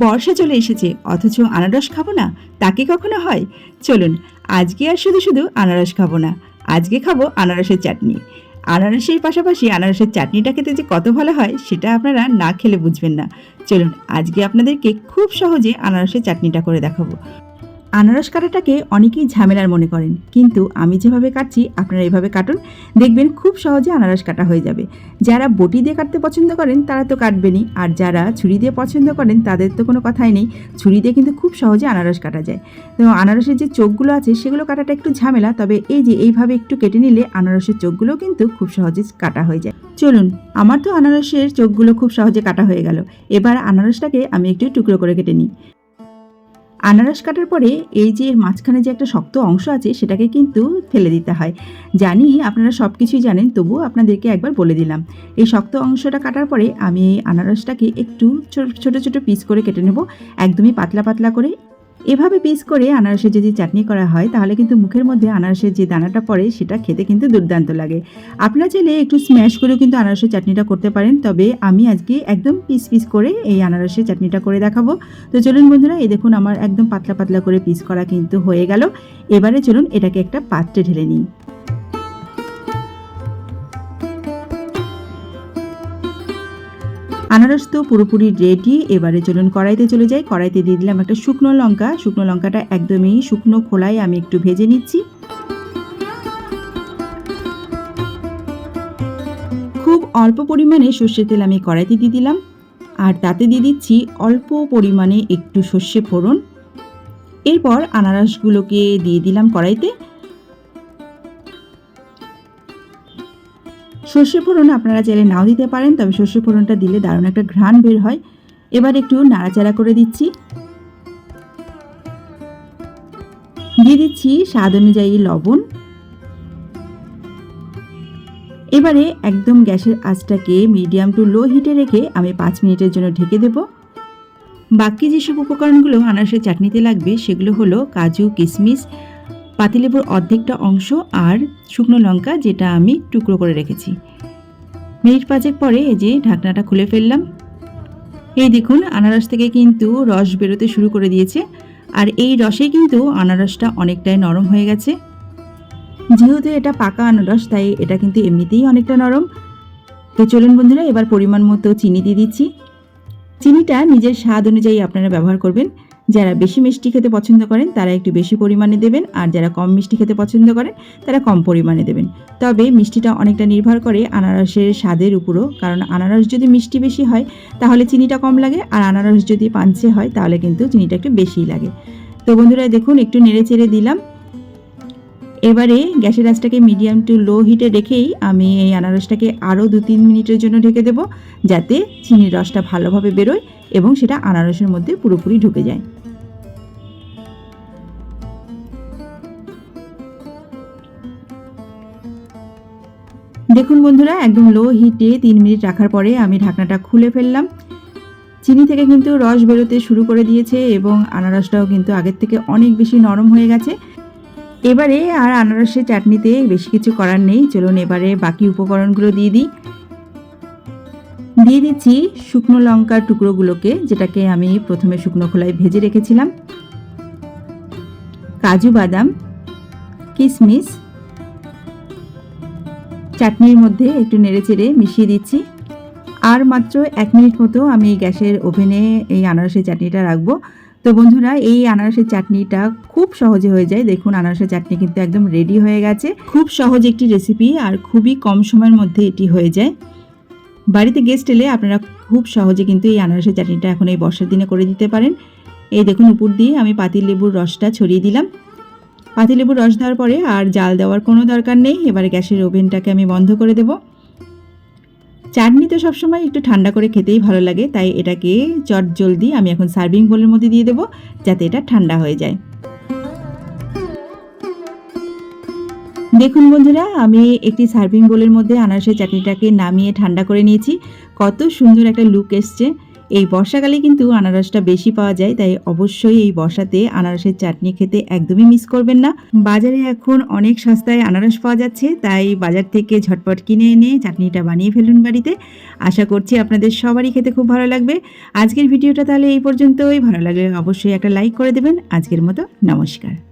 বর্ষা চলে এসেছে, অথচ আনারস খাব না তাকে কখনো হয়? চলুন, আজকে আর শুধু শুধু আনারস খাব না, আজকে খাব আনারসের চাটনি। আনারসের পাশাপাশি আনারসের চাটনিটা খেতে যে কত ভালো হয়, সেটা আপনারা না খেলে বুঝবেন না। চলুন, আজকে আপনাদেরকে খুব সহজে আনারসের চাটনিটা করে দেখাবো। আনারস কাটাটাকে অনেকেই ঝামেলার মনে করেন। কিন্তু আমি যেভাবে কাটছি, আপনারা এভাবে কাটুন, দেখবেন খুব সহজে আনারস কাটা হয়ে যাবে। যারা বটি দিয়ে কাটতে পছন্দ করেন, তারা তো কাটবেনই। আর যারা ছুরি দিয়ে পছন্দ করেন, তাদের তো কোনো কথাই নেই। ছুরি দিয়ে কিন্তু খুব সহজে আনারস কাটা যায়। তো আনারসের যে চোখগুলো আছে, সেগুলো কাটাটা একটু ঝামেলা। তবে এই যে এইভাবে একটু কেটে নিলে আনারসের চোখগুলো কিন্তু খুব সহজে কাটা হয়ে যায়। চলুন, আমার তো আনারসের চোখগুলো খুব সহজে কাটা হয়ে গেল। এবার আনারসটাকে আমি একটু টুকরো করে কেটে নিই। আনারস কাটার পরে এই যে মাঝখানে যে একটা শক্ত অংশ আছে, সেটাকে কিন্তু ফেলে দিতে হয়। জানি আপনারা সব কিছুই জানেন, তবুও আপনাদেরকে একবার বলে দিলাম। এই শক্ত অংশটা কাটার পরে আমি এই আনারসটাকে একটু ছোট ছোট পিস করে কেটে নেব। একদমই পাতলা পাতলা করে এভাবে পিস করে আনারসে যদি চাটনি করা হয়, তাহলে কিন্তু মুখের মধ্যে আনারসের যে দানাটা পড়ে, সেটা খেতে কিন্তু দুর্দান্ত লাগে। আপনারা চাইলে একটু স্ম্যাশ করেও কিন্তু আনারসের চাটনিটা করতে পারেন, তবে আমি আজকে একদম পিস পিস করে এই আনারসের চাটনিটা করে দেখাবো। তো চলুন বন্ধুরা, এই দেখুন আমার একদম পাতলা পাতলা করে পিস করা কিন্তু হয়ে গেল। এবারে চলুন এটাকে একটা পাত্রে ঢেলে নিই। আনারস তো পুরোপুরি রেডি এবারে চলুন কড়াইতে চলে যাই। কড়াইতে দিয়ে দিলাম একটা শুকনো লঙ্কা। শুকনো লঙ্কাটা একদমই শুকনো খোলায় আমি একটু ভেজে নিচ্ছি। খুব অল্প পরিমাণে সর্ষের তেল আমি কড়াইতে দিয়ে দিলাম। আর তাতে দিয়ে দিচ্ছি অল্প পরিমাণে একটু সর্ষে ফোড়ন। এরপর আনারসগুলোকে দিয়ে দিলাম কড়াইতে। সর্ষে ফোড়ন আপনারা চাইলে নাও দিতে পারেন, তবে সর্ষে ফোড়নটা দিলে দারুণ একটা ঘ্রাণ বের হয়। এবার একটু নাড়াচাড়া করে দিচ্ছি। দিয়ে দিচ্ছি স্বাদ অনুযায়ী লবণ। এবারে একদম গ্যাসের আঁচটাকে মিডিয়াম টু লো হিটে রেখে আমি পাঁচ মিনিটের জন্য ঢেকে দেব। বাকি যেসব উপকরণগুলো আনারসের চাটনিতে লাগবে, সেগুলো হলো কাজু কিশমিশ পাতিলেবুর অর্ধেকটা অংশ আর শুকনো লঙ্কা যেটা আমি টুকরো করে রেখেছি। মিনিট পাঁচেক পরে এই যে ঢাকনাটা খুলে ফেললাম। এই দেখুন, আনারস থেকে কিন্তু রস বেরোতে শুরু করে দিয়েছে। আর এই রসে কিন্তু আনারসটা অনেকটাই নরম হয়ে গেছে। যেহেতু এটা পাকা আনারস, তাই এটা কিন্তু এমনিতেই অনেকটা নরম। তো চলুন বন্ধুরা, এবার পরিমাণ মতো চিনি দিয়ে দিচ্ছি। চিনিটা নিজের স্বাদ অনুযায়ী আপনারা ব্যবহার করবেন। যারা বেশি মিষ্টি খেতে পছন্দ করেন, তারা একটু বেশি পরিমাণে দেবেন, আর যারা কম মিষ্টি খেতে পছন্দ করেন, তারা কম পরিমাণে দেবেন। তবে মিষ্টিটা অনেকটা নির্ভর করে আনারসের স্বাদের উপরও, কারণ আনারস যদি মিষ্টি বেশি হয়, তাহলে চিনিটা কম লাগে, আর আনারস যদি পাঞ্চে হয়, তাহলে কিন্তু চিনিটা একটু বেশিই লাগে। তো বন্ধুরা, দেখুন, একটু নেড়ে চেড়ে দিলাম। এবারে গ্যাসের আঁচটাকে মিডিয়াম টু লো হিটে রেখেই আমি এই আনারসটাকে আরও দু তিন মিনিটের জন্য ঢেকে দেব, যাতে চিনির রসটা ভালোভাবে বেরোয় এবং সেটা আনারসের মধ্যে পুরোপুরি ঢুকে যায়। দেখুন বন্ধুরা, একদম লো হিটে তিন মিনিট রাখার পরে আমি ঢাকনাটা খুলে ফেললাম। চিনি থেকে কিন্তু রস বেরোতে শুরু করে দিয়েছে এবং আনারসটাও কিন্তু আগের থেকে অনেক বেশি নরম হয়ে গেছে। এবারে আর আনারসের চাটনিতে বেশি কিছু করার নেই। চলুন এবারে বাকি উপকরণগুলো দিয়ে দিই। দিয়ে দিচ্ছি শুকনো লঙ্কার টুকরোগুলোকে, যেটাকে আমি প্রথমে শুকনো খোলায় ভেজে রেখেছিলাম। কাজু বাদাম কিশমিশ চাটনির মধ্যে একটু নেড়েচেড়ে মিশিয়ে দিচ্ছি। আর মাত্র এক মিনিট মতো আমি গ্যাসের ওভেনে এই আনারসের চাটনিটা রাখব। তো বন্ধুরা, এই আনারসের চাটনিটা খুব সহজে হয়ে যায়। দেখুন, আনারসের চাটনি কিন্তু একদম রেডি হয়ে গেছে। খুব সহজ একটি রেসিপি আর খুবই কম সময়ের মধ্যে এটি হয়ে যায়। বাড়িতে গেস্ট এলে আপনারা খুব সহজে কিন্তু এই আনারসের চাটনিটা এখন এই বর্ষার দিনে করে দিতে পারেন। এই দেখুন, উপর দিয়ে আমি পাতিল লেবুর রসটা ছড়িয়ে দিলাম। পাতিলেবুর রস দেওয়ার পরে আর জাল দেওয়ার কোনো দরকার নেই। এবারে গ্যাসের ওভেনটাকে আমি বন্ধ করে দেব। চাটনি তো সবসময় একটু ঠান্ডা করে খেতেই ভালো লাগে, তাই এটাকে চট জলদি আমি এখন সার্ভিং বোলের মধ্যে দিয়ে দেবো, যাতে এটা ঠান্ডা হয়ে যায়। দেখুন বন্ধুরা, আমি একটি সার্ভিং বোলের মধ্যে আনারসের চাটনিটাকে নামিয়ে ঠান্ডা করে নিয়েছি। কত সুন্দর একটা লুক এসছে। এই বর্ষাকালে কিন্তু আনারসটা বেশি পাওয়া যায়, তাই অবশ্যই এই বর্ষাতে আনারসের চাটনি খেতে একদমই মিস করবেন না। বাজারে এখন অনেক সস্তায় আনারস পাওয়া যাচ্ছে, তাই বাজার থেকে ঝটপট কিনে এনে চাটনিটা বানিয়ে ফেলুন বাড়িতে। আশা করছি আপনাদের সবারই খেতে খুব ভালো লাগবে। আজকের ভিডিওটা তাহলে এই পর্যন্তই। ভালো লাগলে অবশ্যই একটা লাইক করে দেবেন। আজকের মতো নমস্কার।